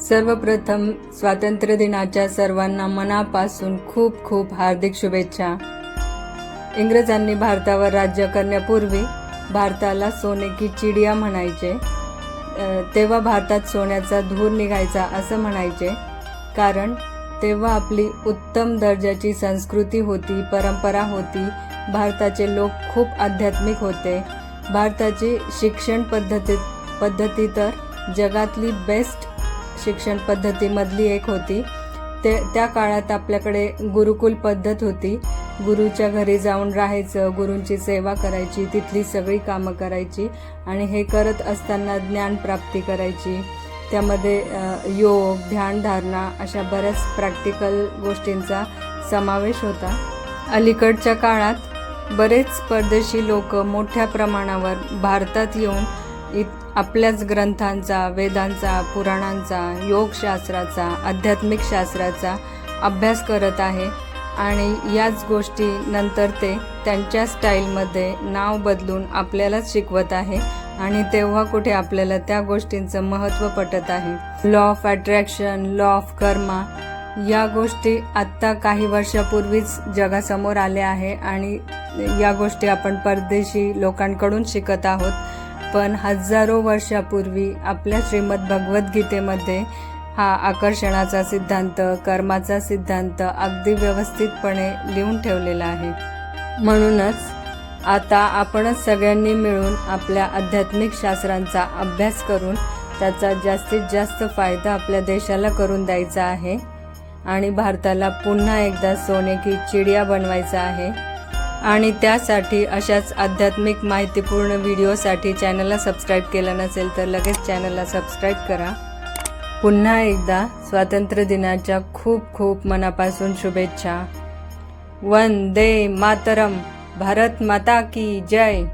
सर्वप्रथम स्वातंत्र्य दिनाच्या सर्वांना मनापासून खूप खूप हार्दिक शुभेच्छा. इंग्रजांनी भारतावर राज्य करण्यापूर्वी भारताला सोने की चिडिया म्हणायचे. तेव्हा भारतात सोन्याचा धूर निघायचा असं म्हणायचे. कारण तेव्हा आपली उत्तम दर्जाची संस्कृती होती परंपरा होती. भारताचे लोक खूप आध्यात्मिक होते. भारताची शिक्षण पद्धती पद्धती तर जगातली बेस्ट शिक्षण पद्धतीमधली एक होती. ते त्या काळात आपल्याकडे गुरुकुल पद्धत होती. गुरुच्या घरी जाऊन राहायचं गुरूंची सेवा करायची तिथली सगळी कामं करायची आणि हे करत असताना ज्ञानप्राप्ती करायची. त्यामध्ये योग ध्यानधारणा अशा बऱ्याच प्रॅक्टिकल गोष्टींचा समावेश होता. अलीकडच्या काळात बरेच परदेशी लोक मोठ्या प्रमाणावर भारतात येऊन इत आपल्याच ग्रंथांचा वेदांचा पुराणांचा योगशास्त्राचा आध्यात्मिक शास्त्राचा अभ्यास करत आहे आणि याच गोष्टी नंतर ते त्यांच्या स्टाईलमध्ये नाव बदलून आपल्यालाच शिकवत आहे आणि तेव्हा कुठे आपल्याला त्या गोष्टींचं महत्त्व पटत आहे. Law of attraction law of karma या गोष्टी आत्ता काही वर्षापूर्वीच जगासमोर आल्या आहे आणि या गोष्टी आपण परदेशी लोकांकडून शिकत आहोत. पण हजारो वर्षापूर्वी आपल्या श्रीमद भगवद्गीतेमध्ये हा आकर्षणाचा सिद्धांत कर्माचा सिद्धांत अगदी व्यवस्थितपणे लिहून ठेवलेला आहे. म्हणूनच आता आपणच सगळ्यांनी मिळून आपल्या आध्यात्मिक शास्त्रांचा अभ्यास करून त्याचा जास्तीत जास्त फायदा आपल्या देशाला करून द्यायचा आहे आणि भारताला पुन्हा एकदा सोने की चिडिया बनवायचा आहे. आणि त्यासाठी अशाच आध्यात्मिक माहितीपूर्ण व्हिडिओसाठी चॅनलला सबस्क्राईब केलं नसेल तर लगेच चॅनलला सबस्क्राईब करा. पुन्हा एकदा स्वातंत्र्य दिनाच्या खूप खूप मनापासून शुभेच्छा. वंदे मातरम. भारत माता की जय.